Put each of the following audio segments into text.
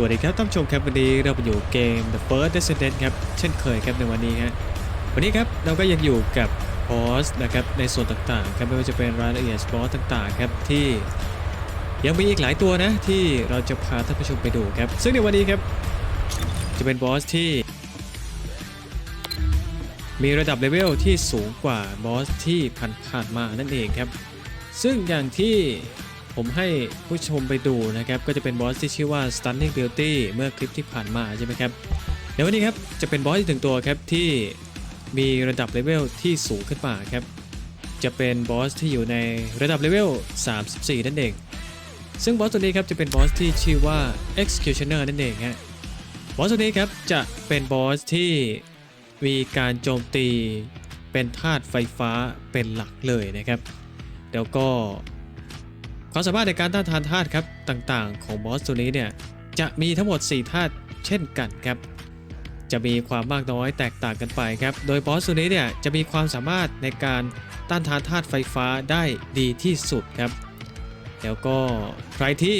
สวัสดีครับท่านชมครับวันนี้เราไปอยู่เกม The First Descendant ครับเช่นเคยครับในวันนี้ฮะวันนี้ครับเราก็ยังอยู่กับบอสนะครับในส่วนต่างๆครับไม่ว่าจะเป็นรายละเอียดบอสต่างๆครับที่ยังมีอีกหลายตัวนะที่เราจะพาท่านผู้ชมไปดูครับซึ่งในวันนี้ครับจะเป็นบอสที่มีระดับเลเวลที่สูงกว่าบอสที่ผ่านๆมานั่นเองครับซึ่งอย่างที่ ผมให้ผู้ชมไปดูนะครับ ก็จะเป็นบอสที่ชื่อว่า Stunning Beauty เมื่อคลิปที่ผ่านมาใช่ไหมครับเดี๋ยววันนี้ครับจะเป็นบอสที่ถึงตัวครับที่มีระดับเลเวลที่สูงขึ้นมาครับ จะเป็นบอสที่อยู่ในระดับเลเวล 34 นั่นเอง ซึ่งบอสตัวนี้ครับจะเป็นบอสที่ชื่อว่า Executioner นั่นเองฮะบอสตัวนี้ครับจะเป็นบอสที่มีการโจมตีเป็นธาตุไฟฟ้าเป็นหลักเลยนะครับ แล้วก็ ความสามารถในการต้านทานธาตุครับต่างๆ ของบอสตัวนี้เนี่ยจะมีทั้งหมด 4 ธาตุเช่นกันครับ จะมีความมากน้อยแตกต่างกันไปครับ โดยบอสตัวนี้เนี่ยจะมีความสามารถในการต้านทานธาตุไฟฟ้าได้ดีที่สุดครับ แล้วก็ใครที่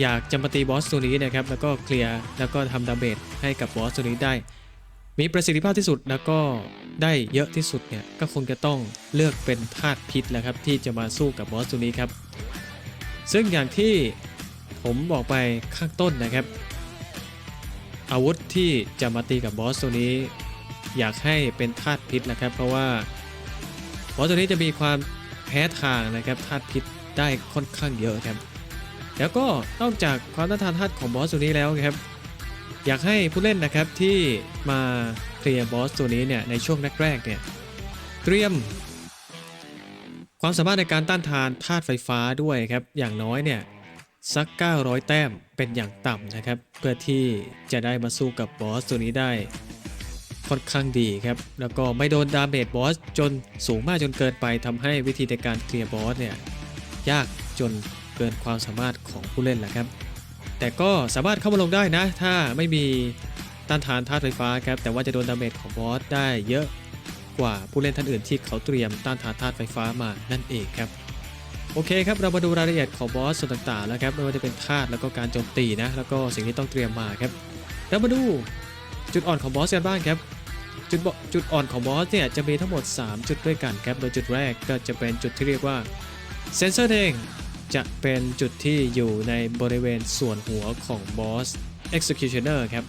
อยากจะมาตีบอสตัวนี้นะครับ แล้วก็เคลียร์แล้วก็ทำดาเมจให้กับบอสตัวนี้ได้ มีประสิทธิภาพที่สุดแล้วก็ได้เยอะที่สุดเนี่ยก็คงจะต้องเลือกเป็นธาตุพิษแหละครับที่จะมาสู้กับบอสตัวนี้ครับ ซึ่งอย่างที่ผมบอกไปข้างต้นนะครับ อาวุธที่จะมาตีกับบอสตัวนี้ อยากให้เป็นธาตุพิษนะครับ เพราะว่าบอสตัวนี้จะมีความแพ้ทางนะครับธาตุพิษได้ค่อนข้างเยอะครับ แล้วก็นอกจากความต้านทานธาตุของบอสตัวนี้แล้วครับ อยากให้ผู้เล่นนะครับที่มาเคลียร์บอสตัวนี้เนี่ยในช่วงแรกๆเนี่ยเตรียม ความสามารถในการต้านทานธาตุไฟฟ้าด้วยครับ อย่างน้อยเนี่ยสัก 900 แต้มเป็นอย่างต่ำนะครับ เพื่อที่จะได้มาสู้กับบอสตัวนี้ได้ค่อนข้างดีครับ แล้วก็ไม่โดนดาเมจบอสจนสูงมากจนเกินไปทำให้วิธีในการเคลียร์บอสเนี่ยยากจนเกินความสามารถของผู้เล่นแหละครับ แต่ก็สามารถเข้ามาลงได้นะ ถ้าไม่มีต้านทานธาตุไฟฟ้าครับ แต่ว่าจะโดนดาเมจของบอสได้เยอะ กว่าผู้เล่นท่านอื่นที่เขาเตรียมต้านทานธาตุไฟฟ้ามานั่นเองครับโอเคครับเรามาดูรายละเอียดของบอสส่วนต่างๆแล้วครับไม่ว่าจะเป็นธาตุแล้วก็การโจมตีนะแล้วก็สิ่งที่ต้องเตรียมมาครับเรามาดูจุดอ่อนของบอสกันบ้างครับจุดจุดอ่อนของบอสเนี่ยจะมีทั้งหมด 3 จุดด้วยกันครับโดยจุดแรกก็จะเป็นจุดที่เรียกว่าเซนเซอร์เองจะเป็นจุดที่อยู่ในบริเวณส่วนหัวของบอส Executioner ครับ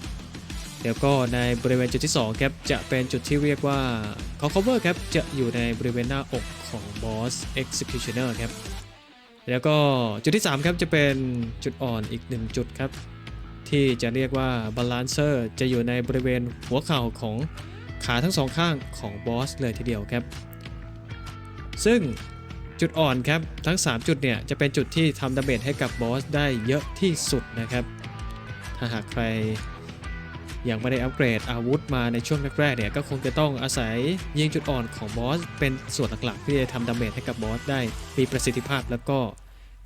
แล้วก็ในบริเวณจุดที่2ครับจะเป็นจุดที่เรียกว่า c o v e r ครับจะอยู่ในบริเวณหน้าอกของ Boss Executioner ครับแล้วก็จุดที่ 3 ครับจะเป็นจุดอ่อนอีก 1 จุดครับ ที่จะเรียกว่า Balancer จะอยู่ในบริเวณหัวเข่าของขาทั้งสองข้างของบอสเลยทีเดียวครับ ซึ่งจุดอ่อนครับทั้ง 3 จุดเนี่ยจะเป็นจุดที่ทำดาเมจให้กับบอสได้เยอะที่สุดนะครับ ถ้าหากใคร ยังไม่ได้อัปเกรดอาวุธมาในช่วงแรกๆเนี่ยก็คงจะต้องอาศัยยิงจุดอ่อนของบอส เป็นส่วนหลักๆที่จะทำดาเมจให้กับบอสได้มีประสิทธิภาพแล้วก็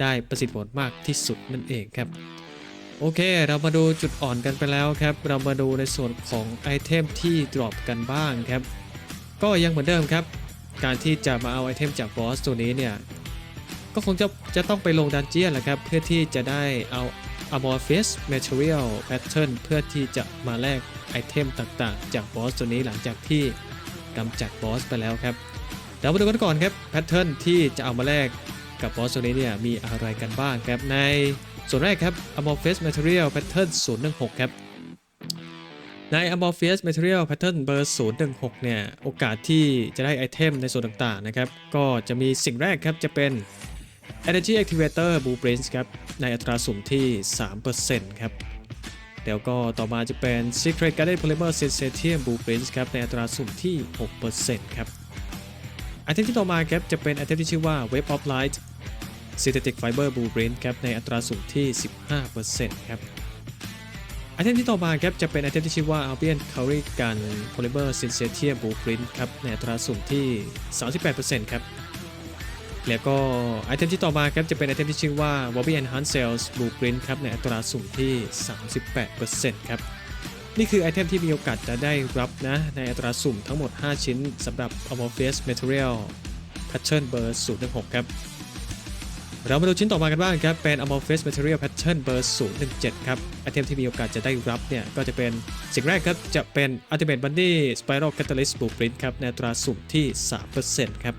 ได้ประสิทธิผลมากที่สุดนั่นเองครับ โอเค เรามาดูจุดอ่อนกันไปแล้วครับ เรามาดูในส่วนของไอเทมที่ดรอปกันบ้างครับ ก็ยังเหมือนเดิมครับ การที่จะมาเอาไอเทมจากบอสตัวนี้เนี่ยก็คงจะจะต้องไปลงดันเจียนแหละครับ เพื่อที่จะได้เอา Amorphous Material Pattern เพื่อที่จะมาแลกไอเทมต่างๆ จากบอสตัวนี้หลังจากที่กำจัดบอสไปแล้วครับเดี๋ยวมาดูกันก่อนครับแพทเทิร์นที่จะเอามาแลกกับบอสตัวนี้เนี่ยมีอะไรกันบ้างครับในส่วนแรกครับ Amorphous Material Pattern 016 ครับใน Amorphous Material Pattern เบอร์ 016 เนี่ย โอกาสที่จะได้ไอเทมในส่วนต่างๆ นะครับ ก็จะมีสิ่งแรกครับ จะเป็น Energy Activator Blueprint ครับ ในอัตราสุ่มที่ 3%ครับเดี๋ยวก็ต่อมาจะเป็น Secret Garden Polymer Sensitium Blueprint ครับ ในอัตราสุ่มที่ 6%ครับไอเทมที่ต่อมาครับ จะเป็นไอเทมที่ชื่อว่า Web of Light Synthetic Fiber Blueprint ครับ ในอัตราสุ่มที่ 15%ครับไอเทมที่ต่อมาครับ จะเป็นไอเทมที่ชื่อว่า Albion Curry Gun Polymer Synthetic Blueprint ครับ ในอัตราสุ่มที่ 38%ครับ แล้วก็ไอเทมที่ต่อมาครับจะเป็นไอเทมที่ชื่อว่า Bobby Enhanced Cells Blueprint ครับในอัตราสุ่มที่ 38%ครับนี่คือไอเทมที่มีโอกาสจะได้รับนะ ในอัตราสุ่มทั้งหมด 5 ชิ้นสำหรับ Amorphous Material Pattern เบอร์016 ครับ เรามาดูชิ้นต่อมากันบ้างครับ เป็น Amorphous Material Pattern เบอร์017 ครับ ไอเทมที่มีโอกาสจะได้รับเนี่ย ก็จะเป็นสิ่งแรกครับ จะเป็น Ultimate Bunny Spiral Catalyst Blueprint ครับ ในอัตราสุ่มที่ 3%ครับ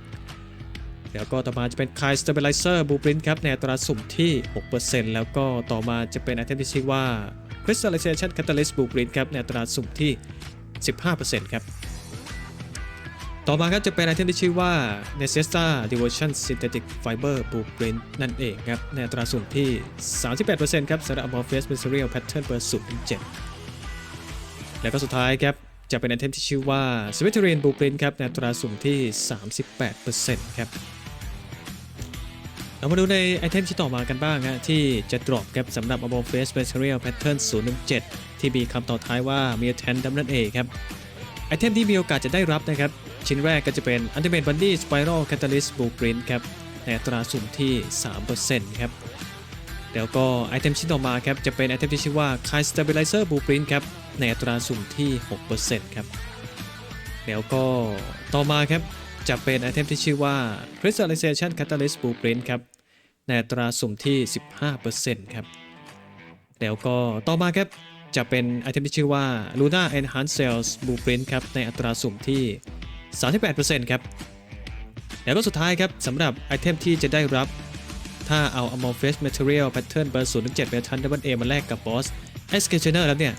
แล้วก็ต่อมาจะเป็น Kai Stabilizer Blueprint ครับในอัตราสุ่มที่ 6%แล้วก็ต่อมาจะเป็นไอเทมที่ชื่อว่า Crystallization Catalyst Blueprint ครับในอัตราสุ่มที่ 15%ครับ ต่อมาครับจะเป็นไอเทมที่ชื่อว่า Necessa Devotion Synthetic Fiber Blueprint นั่นเองครับในอัตราส่วนที่ 38%ครับสำหรับ Amorphous Material Pattern เบอร์0.7แล้วก็สุดท้ายครับจะเป็นไอเทมที่ชื่อว่า Symmetrian Blueprint ครับในอัตราส่วนที่ 38%ครับ เรามาดูในไอเทมที่ต่อมากันบ้างฮะที่จะดรอปครับสำหรับ Amorphous Material Pattern 017 ที่มีคำต่อท้ายว่า Mutant ดัมนั่นเองครับ ไอเทมที่มีโอกาสจะได้รับนะครับ ชิ้นแรกก็จะเป็น Ultimate Bunny Spiral Catalyst Blueprint ครับในอัตราสุ่มที่ 3%ครับแล้วก็ไอเทมชิ้นต่อมาครับจะเป็นไอเทมที่ชื่อว่า Kai Stabilizer Blueprint ครับในอัตราสุ่มที่ 6%ครับแล้วก็ต่อมาครับจะเป็นไอเทมที่ชื่อว่า Crystallization Catalyst Blueprint ครับ ในอัตราสุ่มที่ 15%ครับ แล้วก็ต่อมาครับ จะเป็นไอเทมที่ชื่อว่า Luna Enhanced Cells Blueprint ครับ ในอัตราสุ่มที่ 38%ครับ แล้วก็สุดท้ายครับสำหรับไอเทมที่จะได้รับ ถ้าเอา Amorphous Material Pattern เบอร์0-7 Pattern Double A มาแลกกับบอส Executioner แล้วเนี่ย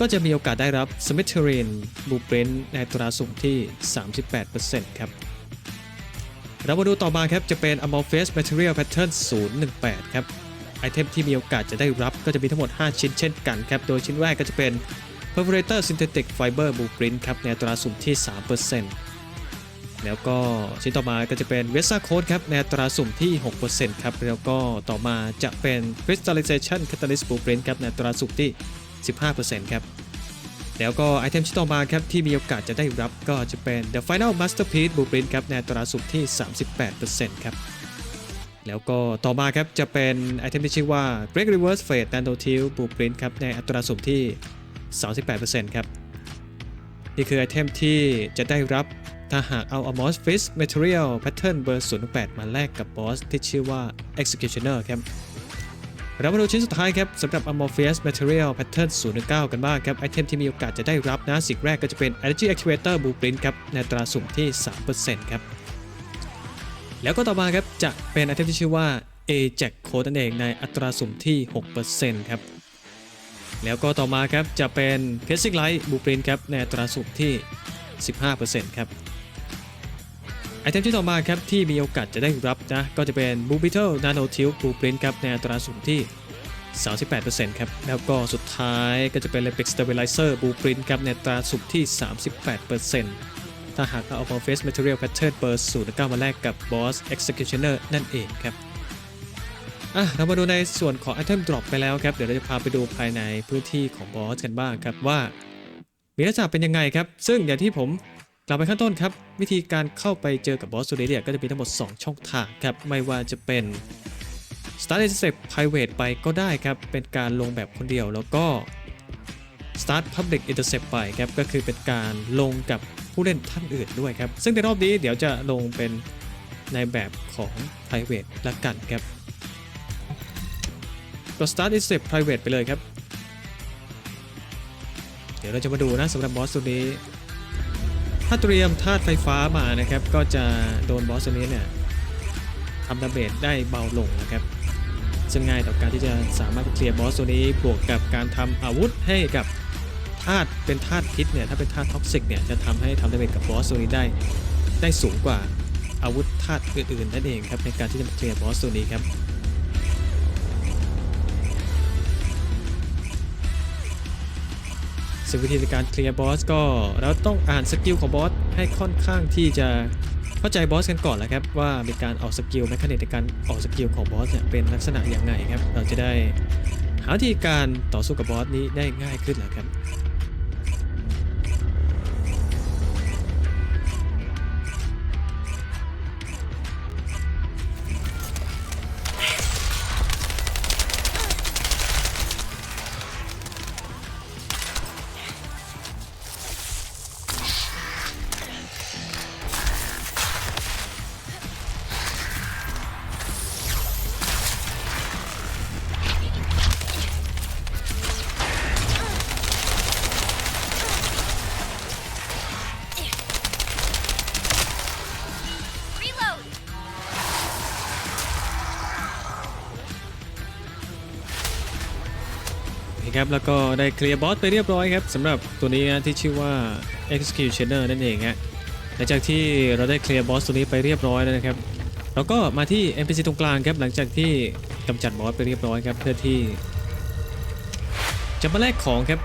ก็จะมีโอกาสได้รับ Symmetrian Blueprint ในอัตราสุ่มที่ 38%ครับ เรามาดูต่อมาครับ จะเป็น Amorphous Material Pattern 018 ครับ ไอเทมที่มีโอกาสจะได้รับก็จะมีทั้งหมด 5 ชิ้นเช่นกันครับ โดยชิ้นแรกก็จะเป็น Perforator Synthetic Fiber Blueprint ครับ ในอัตราสุ่มที่ 3%แล้วก็ชิ้นต่อมาก็จะเป็น Vesa Code ครับ ในอัตราสุ่มที่ 6%ครับ แล้วก็ต่อมาจะเป็น Crystallization Catalyst Blueprint ครับ ในอัตราสุ่มที่ 15%ครับ แล้วก็ไอเทมชิ้นต่อมาครับที่มีโอกาสจะได้รับก็จะเป็น The Final Masterpiece Blueprint ครับในอัตราสุ่มที่ 38%ครับแล้วก็ต่อมาครับจะเป็นไอเทมที่ชื่อว่า Break Reverse Fade Nano t i l Blueprint ครับในอัตราสุ่มที่ 38%ครับนี่คือไอเทมที่จะได้รับถ้าหากเอา Amorphous Material Pattern เบอร์ 08 มาแลกกับบอสที่ชื่อว่า Executioner ครับ เรามาดูชิ้นสุดท้ายครับสำหรับ Amorphous Material Pattern 09 กันบ้างครับไอเทมที่มีโอกาสจะได้รับนะสิ่งแรกก็จะเป็น Energy Activator Blueprint ครับในอัตราสุ่มที่ 3%ครับแล้วก็ต่อมาครับจะเป็นไอเทมที่ชื่อว่า Ajax Code นั่นเองในอัตราสุ่มที่ 6%ครับแล้วก็ต่อมาครับจะเป็น p a c i n g Light Blueprint ครับในอัตราสุ่มที่ 15%ครับ ไอเทมที่ต่อมาครับที่มีโอกาสจะได้รับนะก็จะเป็น Blue Beetle Nano Tilt Blueprint ครับในอัตราสุ่มที่ 38%ครับแล้วก็สุดท้ายก็จะเป็น Lepex Stabilizer Blueprint ครับในอัตราสุ่มที่ 38%ถ้าหากเอา Amorphous Material Pattern เบอร์09มาแลกกับ Boss Executioner นั่นเองครับอะเรามาดูในส่วนของ Item Drop ไปแล้วครับเดี๋ยวเราจะพาไปดูภายในพื้นที่ของบอสกันบ้างครับว่ามีลักษณะเป็นยังไงครับ ซึ่งอย่างที่ผม กล่าวไปข้างต้นครับ วิธีการเข้าไปเจอกับบอสตัวนี้เนี่ยก็จะมีทั้งหมด 2 ช่องทางครับ ไม่ว่าจะเป็น Start Intercept Private ไปก็ได้ครับ เป็นการลงแบบคนเดียวแล้วก็ Start Public Intercept ไปครับ ก็คือเป็นการลงกับผู้เล่นท่านอื่นด้วยครับ ซึ่งในรอบนี้เดี๋ยวจะลงเป็นในแบบของ Private ละกันครับก็ start i n s t e p private ไปเลยครับ เดี๋ยวเราจะมาดูนะสำหรับบอสตัวนี้ ถ้าเตรียมธาตุไฟฟ้ามานะครับ ก็จะโดนบอสตัวนี้เนี่ยทำดาเมจได้เบาลงนะครับ ซึ่งง่ายต่อการที่จะสามารถเคลียร์บอสตัวนี้บวกกับการทำอาวุธให้กับธาตุเป็นธาตุพิษเนี่ยถ้าเป็นธาตุท็อกซิกเนี่ยจะทำให้ทำดาเมจกับบอสตัวนี้ได้ได้สูงกว่าอาวุธธาตุอื่นๆนั่นเองครับในการที่จะเคลียร์บอสตัวนี้ครับ ซึ่งวิธีการเคลียร์บอสก็เราต้องอ่านสกิลของบอสให้ค่อนข้างที่จะเข้าใจบอสกันก่อนแหละครับว่ามีการออกสกิลแมคานิกในการออกสกิลของบอสเนี่ยเป็นลักษณะอย่างไงครับ เราจะได้หาวิธีการต่อสู้กับบอสนี้ได้ง่ายขึ้นแหละครับ ครับแล้วก็ได้เคลียร์บอสไปเรียบร้อยครับสำหรับตัวนี้นะที่ชื่อว่า Executioner นั่นเองฮะหลังจากที่เราได้เคลียร์บอสตัวนี้ไปเรียบร้อยแล้วนะครับเราก็มาที่ NPC ตรงกลางครับหลังจากที่กำจัดบอสไปเรียบร้อยครับเพื่อที่จะมาแลกของครับ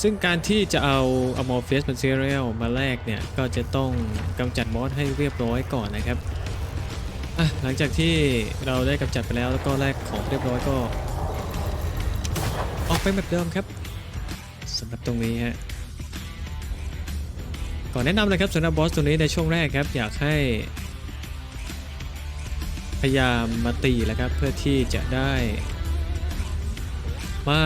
ซึ่งการที่จะเอา Amorphous Material มาแลกเนี่ย ก็จะต้องกำจัดบอสให้เรียบร้อยก่อนนะครับ หลังจากที่เราได้กำจัดไปแล้วแล้วก็แลกของเรียบร้อยก็ ออกไปแบบเดิมครับสำหรับตรงนี้ฮะก่อนแนะนำเลยครับสำหรับบอสตัวนี้ในช่วงแรกครับ อยากให้ พยายามมาตีแล้วครับ เพื่อที่จะได้ มา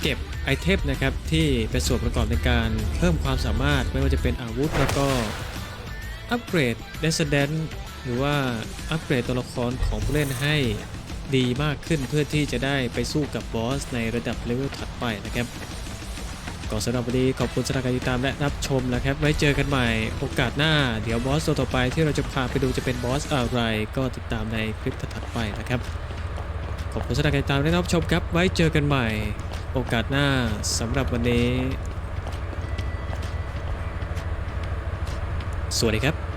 เก็บไอเทมนะครับ ที่เป็นส่วนประกอบในการเพิ่มความสามารถไม่ว่าจะเป็นอาวุธแล้วก็อัปเกรดเดสเดนหรือว่าอัปเกรดตัวละครของผู้เล่นให้ ดีมากขึ้นเพื่อที่จะได้ไปสู้กับบอสในระดับเลเวลถัดไปนะครับก็สำหรับวันนี้ขอบคุณสำหรับการติดตามและรับชมนะครับ ไว้เจอกันใหม่โอกาสหน้า เดี๋ยวบอสตัวต่อไปที่เราจะพาไปดูจะเป็นบอสอะไร ก็ติดตามในคลิปถัดไปนะครับ ขอบคุณสำหรับการติดตามและรับชมครับ ไว้เจอกันใหม่ โอกาสหน้าสำหรับวันนี้ สวัสดีครับ